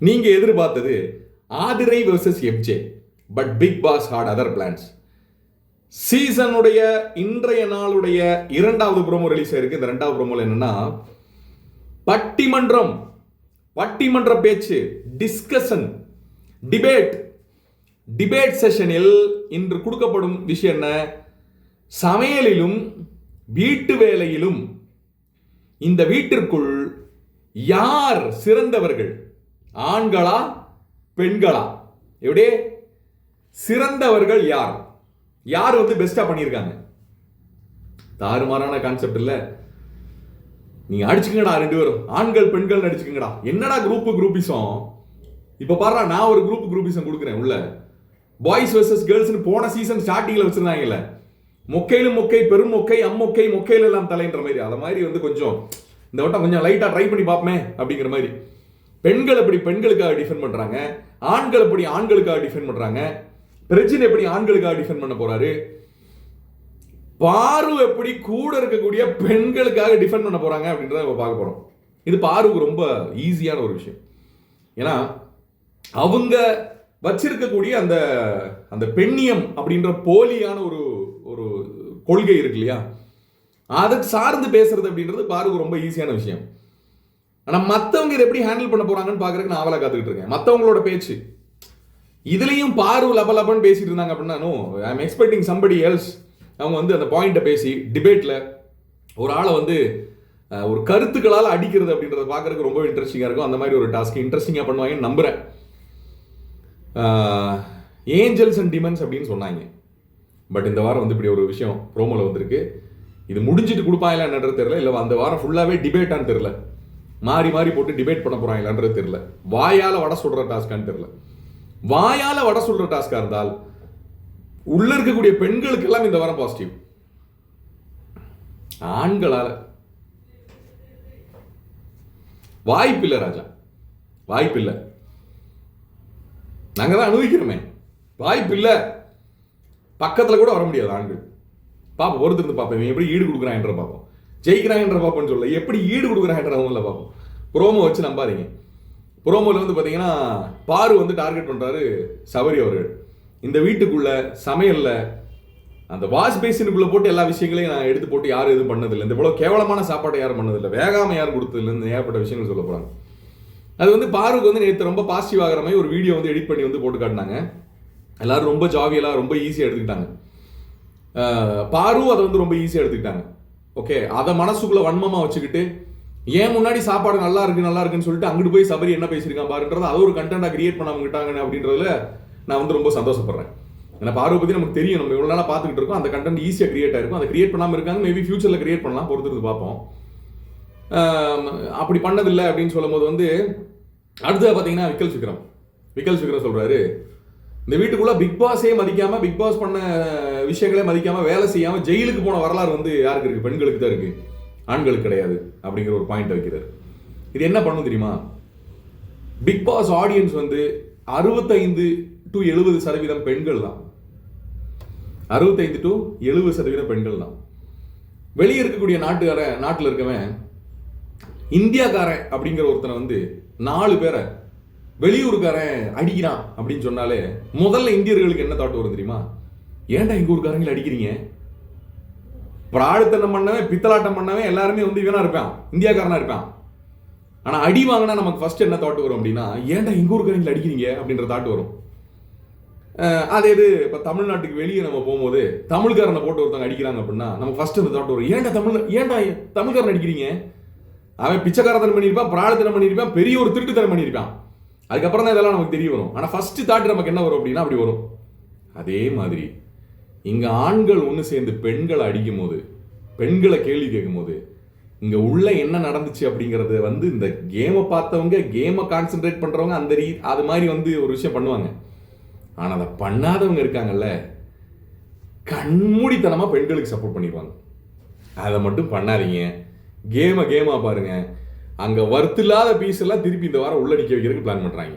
நீங்கள் எதிர்பார்த்தது Aadhirai versus FJ but Bigg Boss had other plans சீசனுடைய இன்றைய நாளுடைய இரண்டாவது ப்ரோமோ ரிலீஸ் ஆயிருக்கு. இந்த ரெண்டாவது ப்ரோமோல என்னன்னா பட்டிமன்றம் பட்டிமன்ற பேச்சு டிஸ்கஷன் டிபேட் டிபேட் செஷனில் இன்று கொடுக்கப்படும் விஷயம் என்ன? சமையலிலும் வீட்டு வேலையிலும் இந்த வீட்டிற்குள் யார் சிறந்தவர்கள்? ஆண்களா பெண்களா? எப்படி? சிறந்தவர்கள் யார்? யார் வந்து பெஸ்டா பண்ணியிருக்காங்க? தாறுமாறான கான்செப்ட் இல்ல. நீங்கள் அடிச்சுக்கங்கடா ரெண்டு பேரும். ஆண்கள் பெண்கள் அடிச்சுக்கங்கடா என்னடா குரூப் குரூப்பிசம் இப்ப பாரு நான் ஒரு குரூப் குரூப்பிசம் கொடுக்குறேன் உள்ள. பாய்ஸ் வர்சஸ் கேர்ள்ஸ்னு போன சீசன் ஸ்டார்டிங்ல வச்சிருந்தாங்கல்ல. மொக்கையிலும் மொக்கை பெரும் மொக்கை அம்மொக்கை மொக்கையில எல்லாம் தலைன்ற மாதிரி. அதை மாதிரி வந்து கொஞ்சம் இந்த வட்டம் கொஞ்சம் லைட்டா ட்ரை பண்ணி பார்ப்போமே அப்படிங்கிற மாதிரி. பெண்கள் எப்படி பெண்களுக்காக டிஃபெண்ட் பண்ணுறாங்க ஆண்கள் எப்படி ஆண்களுக்காக டிஃபெண்ட் பண்ணுறாங்க பிரச்சனை எப்படி ஆண்களுக்காக டிஃபெண்ட் பண்ண போறாரு? பாரு எப்படி கூட இருக்கக்கூடிய பெண்களுக்காக டிஃபெண்ட் பண்ண போறாங்க அப்படின்றத நம்ம பார்க்க போறோம். இது பாருக்கு ரொம்ப ஈஸியான ஒரு விஷயம். ஏன்னா அவங்க வச்சிருக்கக்கூடிய அந்த அந்த பெண்ணியம் அப்படின்ற போலியான ஒரு ஒரு கொள்கை இருக்கு இல்லையா? அதை சார்ந்து பேசுறது அப்படின்றது பாருக்கு ரொம்ப ஈஸியான விஷயம். ஆனால் மற்றவங்க இதை எப்படி ஹேண்டில் பண்ண போறாங்கன்னு பாக்குறதுக்கு நான் அவளை காத்துக்கிட்டு இருக்கேன். மற்றவங்களோட பேச்சு. இதுலயும் பாரு லப லபன்னு பேசிட்டு இருந்தாங்க அப்படின்னா I am expecting somebody else அவங்க வந்து அந்த பாயிண்ட்டை பேசி டிபேட்ல ஒரு ஆளை வந்து ஒரு கருத்துக்களால் அடிக்கிறது அப்படின்றத பார்க்கறதுக்கு ரொம்ப இன்ட்ரெஸ்டிங்காக இருக்கும். அந்த மாதிரி ஒரு டாஸ்க் இன்ட்ரெஸ்டிங்காக பண்ணுவாங்கன்னு நம்புகிறேன் ஏஞ்சல்ஸ் அண்ட் டிமன்ஸ் அப்படின்னு சொன்னாங்க. பட் இந்த வாரம் வந்து இப்படி ஒரு விஷயம் ப்ரோமோல வந்திருக்கு. இது முடிஞ்சிட்டு கொடுப்பாங்களா என்னன்றது தெரியல. இல்லை அந்த வாரம் ஃபுல்லாகவே டிபேட்டான்னு தெரியல. மாறி மாறி போட்டு டிபேட் பண்ண போகிறாங்களான்றது தெரியல. வாயால வடை சுடுற டாஸ்கான்னு தெரியல. வாயால வடை சுடுற டாஸ்காக இருந்தால் உள்ள இருக்கக்கூடிய பெண்களுக்கெல்லாம் இந்த வாரம் பாசிட்டிவ் ஆண்களால். வாய்ப்பில்லை ராஜா. வாய்ப்பில்லை நாங்க தான் அனுபவிக்கிறோமே. வாய்ப்பில்லை பக்கத்துல கூட வர முடியாது ஆண்கள். பாப்போம் ஒருத்தருந்து பார்ப்பேன் பார்ப்போம் இவன் எப்படி ஈடு கொடுக்குறான்ற பார்ப்போம் ஜெயிக்கிறாங்கன்ற பார்ப்போம்னு சொல்ல எப்படி ஈடு கொடுக்குறாங்கன்றவங்கள பார்ப்போம். ப்ரோமோ வச்சு நம்பாதீங்க. ப்ரோமோவில் வந்து பார்த்தீங்கன்னா பாரு வந்து டார்கெட் பண்ணுறாரு சவரி அவர்கள். இந்த வீட்டுக்குள்ள சமையலில் அந்த வாஷ் பேசினுக்குள்ளே போட்டு எல்லா விஷயங்களையும் நான் எடுத்து போட்டு யாரும் எதுவும் பண்ணதில்லை. இந்த இவ்வளோ கேவலமான சாப்பாட்டை யாரும் பண்ணதில்லை. வேகாம யாரும் கொடுத்ததில்லை இந்த ஏகப்பட்ட விஷயங்கள் சொல்ல போகிறாங்க அது வந்து பாருக்கு வந்து நேற்று ரொம்ப பாசிட்டிவ் ஆகிற மாதிரி ஒரு வீடியோ வந்து எடிட் பண்ணி வந்து போட்டு காட்டினாங்க. எல்லாரும் ரொம்ப ஜாவியலாக ரொம்ப ஈஸியாக எடுத்துக்கிட்டாங்க. அஹ் பாரும் அதை வந்து ரொம்ப ஈஸியாக எடுத்துக்கிட்டாங்க. ஓகே அதை மனசுக்குள்ள வன்மமா வச்சுக்கிட்டு ஏன் முன்னாடி சாப்பாடு நல்லா இருக்கு நல்லா இருக்குன்னு சொல்லிட்டு அங்கிட்டு போய் சபரி என்ன பேசியிருக்கான் பாருன்றது அது ஒரு கண்டென்ட்டாக கிரியேட் பண்ணாம விட்டாங்க அப்படின்றதுல நான் வந்து ரொம்ப சந்தோஷப்படுறேன். ஏன்னா பார்வை பற்றி நமக்கு தெரியும். நம்ம இவ்வளோ நாளாக பார்த்துக்கிட்டு இருக்கோம். அந்த கண்டென்ட் ஈஸியாக கிரியேட் ஆயிருக்கும். அதை கிரியேட் பண்ணாமல் இருக்காங்க. மேபி ஃபியூச்சரில் கிரியேட் பண்ணலாம். பொறுத்துருந்து பார்ப்போம். அப்படி பண்ணதில்லை அப்படின்னு சொல்லும்போது வந்து அடுத்தது பார்த்தீங்கன்னா விக்கல் சிக்ரம் விக்கல் விக்ரம் சொல்கிறாரு இந்த வீட்டுக்குள்ள பிக் பாஸே மதிக்காம பிக் பாஸ் பண்ண விஷயங்களே மதிக்காம வேலை செய்யாம ஜெயிலுக்கு போன வரலாறு வந்து யாருக்கு இருக்கு? பெண்களுக்கு தான் இருக்கு. ஆண்களுக்கு கிடையாது அப்படிங்கிற ஒரு பாயிண்ட் வைக்கிறார். இது என்ன பண்ணும் தெரியுமா? பிக் பாஸ் ஆடியன்ஸ் வந்து அறுபத்தைந்து டு எழுபது சதவீதம் பெண்கள் தான். அறுபத்தைந்து டு எழுபது சதவீதம் பெண்கள் தான். வெளியே இருக்கக்கூடிய நாட்டுக்கார நாட்டில் இருக்கவன் இந்தியாக்காரன் அப்படிங்கிற ஒருத்தனை வந்து நாலு பேரை வெளியூருக்காரன் அடிக்கிறான் அப்படின்னு சொன்னாலே முதல்ல இந்தியர்களுக்கு என்ன தாட் வரும் தெரியுமா? ஏன்டா எங்க ஊருக்காரங்களை அடிக்கிறீங்க? பிராடுத்தனம் பண்ணவன் பித்தலாட்டம் பண்ணவன் எல்லாருமே வந்து இவனா இருப்பான் இந்தியாக்காரனா இருப்பான். ஆனா அடி வாங்கினா நமக்கு ஃபர்ஸ்ட் என்ன தாட் வரும் அப்படின்னா ஏன்டா எங்க ஊருக்காரங்களை அடிக்கிறீங்க அப்படின்ற தாட் வரும். அதே இது இப்போ தமிழ்நாட்டுக்கு வெளியே நம்ம போகும்போது தமிழ்காரனை போட்டு ஒருத்தவங்க அடிக்கிறாங்க அப்படின்னா நமக்கு ஃபர்ஸ்ட் அந்த தாட் வரும். ஏன்டா தமிழ் ஏன்டா தமிழ்காரன் அடிக்கிறீங்க? அவன் பிச்சைக்காரத்தனம் பண்ணியிருப்பான் பிராழத்தனம் பண்ணியிருப்பான் பெரிய ஒரு திருட்டுத்தனம் பண்ணியிருப்பான். அதுக்கப்புறம் தான் இதெல்லாம் நமக்கு தெரிய வரும். ஆனால் ஃபஸ்ட்டு தாட் நமக்கு என்ன வரும் அப்படின்னா அப்படி வரும். அதே மாதிரி இங்கே ஆண்கள் ஒன்று சேர்ந்து பெண்களை அடிக்கும் போது பெண்களை கேள்வி கேட்கும் போது இங்கே உள்ள என்ன நடந்துச்சு அப்படிங்கிறத வந்து இந்த கேமை பார்த்தவங்க கேமை கான்சென்ட்ரேட் பண்ணுறவங்க அந்த ரீ அது மாதிரி வந்து ஒரு விஷயம் பண்ணுவாங்க. ஆனால் அதை பண்ணாதவங்க இருக்காங்கல்ல கண்மூடித்தனமாக பெண்களுக்கு சப்போர்ட் பண்ணிடுவாங்க. அதை மட்டும் பண்ணாதீங்க. கேமை கேமாக பாருங்கள் அங்கே வர்த்து இல்லாத பீஸ் எல்லாம் திருப்பி இந்த வாரம் உள்ள நிற்க வைக்கிறதுக்கு பிளான் பண்ணுறாங்க